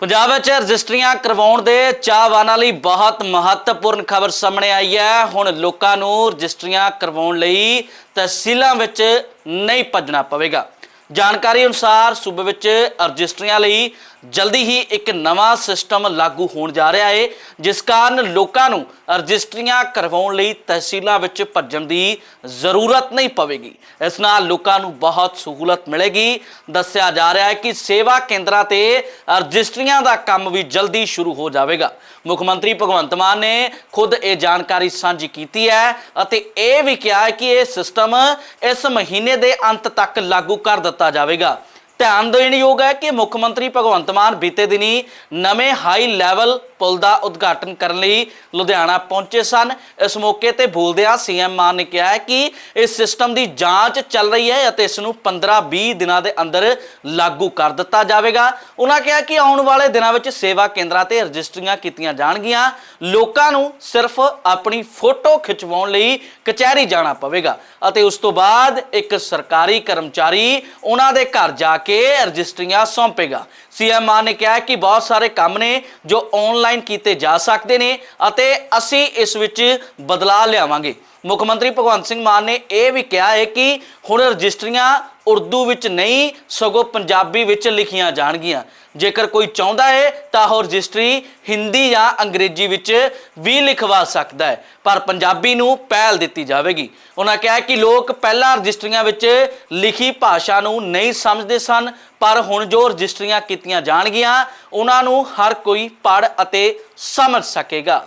ਪੰਜਾਬ ਵਿੱਚ ਰਜਿਸਟਰੀਆਂ ਕਰਵਾਉਣ ਦੇ ਚਾਹਵਾਨਾਂ ਲਈ ਬਹੁਤ ਮਹੱਤਵਪੂਰਨ ਖਬਰ ਸਾਹਮਣੇ ਆਈ ਹੈ। ਹੁਣ ਲੋਕਾਂ ਨੂੰ ਰਜਿਸਟਰੀਆਂ ਕਰਵਾਉਣ ਲਈ ਤਹਿਸੀਲਾਂ ਵਿੱਚ ਨਹੀਂ ਭੱਜਣਾ ਪਵੇਗਾ। ਜਾਣਕਾਰੀ ਅਨੁਸਾਰ ਸੂਬੇ ਵਿੱਚ ਰਜਿਸਟਰੀਆਂ ਲਈ ਜਲਦੀ ਹੀ ਇੱਕ ਨਵਾਂ ਸਿਸਟਮ ਲਾਗੂ ਹੋਣ ਜਾ ਰਿਹਾ ਹੈ ਜਿਸ ਕਾਰਨ ਲੋਕਾਂ ਨੂੰ ਰਜਿਸਟਰੀਆਂ ਕਰਵਾਉਣ ਲਈ ਤਹਿਸੀਲਾਂ ਵਿੱਚ ਭੱਜਣ ਦੀ ਜ਼ਰੂਰਤ ਨਹੀਂ ਪਵੇਗੀ। ਇਸ ਨਾਲ ਲੋਕਾਂ ਨੂੰ ਬਹੁਤ ਸਹੂਲਤ ਮਿਲੇਗੀ। ਦੱਸਿਆ ਜਾ ਰਿਹਾ ਹੈ ਕਿ ਸੇਵਾ ਕੇਂਦਰਾਂ ਤੇ ਰਜਿਸਟਰੀਆਂ ਦਾ ਕੰਮ ਵੀ ਜਲਦੀ ਸ਼ੁਰੂ ਹੋ ਜਾਵੇਗਾ। ਮੁੱਖ ਮੰਤਰੀ ਭਗਵੰਤ ਮਾਨ ਨੇ ਖੁਦ ਇਹ ਜਾਣਕਾਰੀ ਸਾਂਝੀ ਕੀਤੀ ਹੈ ਅਤੇ ਇਹ ਵੀ ਕਿਹਾ ਕਿ ਇਹ ਸਿਸਟਮ ਇਸ ਮਹੀਨੇ ਦੇ ਅੰਤ ਤੱਕ ਲਾਗੂ ਕਰ ਦਿੱਤਾ ਦਿੱਤਾ ਜਾਵੇਗਾ। ਧਿਆਨ ਦੇਣ ਯੋਗ ਹੈ ਕਿ ਮੁੱਖ ਮੰਤਰੀ ਭਗਵੰਤ ਮਾਨ ਬੀਤੇ ਦਿਨੀ ਨਵੇਂ ਹਾਈ ਲੈਵਲ ਪੁਲ ਦਾ ਉਦਘਾਟਨ ਕਰਨ ਲਈ ਲੁਧਿਆਣਾ ਪਹੁੰਚੇ ਸਨ। ਇਸ ਮੌਕੇ ਤੇ ਬੋਲਦਿਆਂ ਸੀਐਮ ਮਾਨ ਨੇ ਕਿਹਾ ਹੈ ਕਿ ਇਸ ਸਿਸਟਮ ਦੀ ਜਾਂਚ ਚੱਲ ਰਹੀ ਹੈ ਅਤੇ ਇਸ ਨੂੰ 15-20 ਦਿਨਾਂ ਦੇ ਅੰਦਰ ਲਾਗੂ ਕਰ ਦਿੱਤਾ ਜਾਵੇਗਾ। ਉਹਨਾਂ ਕਿਹਾ ਕਿ ਆਉਣ ਵਾਲੇ ਦਿਨਾਂ ਵਿੱਚ ਸੇਵਾ ਕੇਂਦਰਾਂ ਤੇ ਰਜਿਸਟਰੀਆਂ ਕੀਤੀਆਂ ਜਾਣਗੀਆਂ। ਲੋਕਾਂ ਨੂੰ ਸਿਰਫ ਆਪਣੀ ਫੋਟੋ ਖਿਚਵਾਉਣ ਲਈ ਕਚਹਿਰੀ ਜਾਣਾ ਪਵੇਗਾ ਅਤੇ ਉਸ ਤੋਂ ਬਾਅਦ ਇੱਕ ਸਰਕਾਰੀ ਕਰਮਚਾਰੀ ਉਹਨਾਂ ਦੇ ਘਰ ਜਾ ਕੇ ਰਜਿਸਟਰੀਆਂ ਸੌਂਪੇਗਾ ਸੀਐਮ ਮਾਨ ਨੇ ਕਿਹਾ ਕਿ ਬਹੁਤ ਸਾਰੇ ਕੰਮ ਨੇ ਜੋ ਆਨਲਾਈਨ ਕੀਤੇ ਜਾ ਸਕਦੇ ਨੇ ਅਤੇ ਅਸੀਂ ਇਸ ਵਿੱਚ ਬਦਲਾਅ ਲਿਆਵਾਂਗੇ। ਮੁੱਖ ਮੰਤਰੀ ਭਗਵੰਤ ਸਿੰਘ ਮਾਨ ਨੇ ਇਹ ਵੀ ਕਿਹਾ ਹੈ ਕਿ ਹੁਣ ਰਜਿਸਟਰੀਆਂ ਉਰਦੂ ਵਿੱਚ ਨਹੀਂ, ਸਗੋਂ ਪੰਜਾਬੀ ਵਿੱਚ ਲਿਖੀਆਂ ਜਾਣਗੀਆਂ। ਜੇਕਰ ਕੋਈ ਚਾਹੁੰਦਾ ਹੈ ਤਾਂ ਉਹ ਰਜਿਸਟਰੀ ਹਿੰਦੀ ਜਾਂ ਅੰਗਰੇਜ਼ੀ ਵਿੱਚ ਵੀ ਲਿਖਵਾ ਸਕਦਾ ਹੈ, ਪਰ ਪੰਜਾਬੀ ਨੂੰ ਪਹਿਲ ਦਿੱਤੀ ਜਾਵੇਗੀ। ਉਹਨਾਂ ਕਿਹਾ ਕਿ ਲੋਕ ਪਹਿਲਾਂ ਰਜਿਸਟਰੀਆਂ ਵਿੱਚ ਲਿਖੀ ਭਾਸ਼ਾ ਨੂੰ ਨਹੀਂ ਸਮਝਦੇ ਸਨ ਪਰ ਹੁਣ ਜੋ ਰਜਿਸਟਰੀਆਂ ਕੀਤੀਆਂ ਜਾਣਗੀਆਂ ਉਹਨਾਂ ਨੂੰ ਹਰ ਕੋਈ ਪੜ੍ਹ ਅਤੇ ਸਮਝ ਸਕੇਗਾ।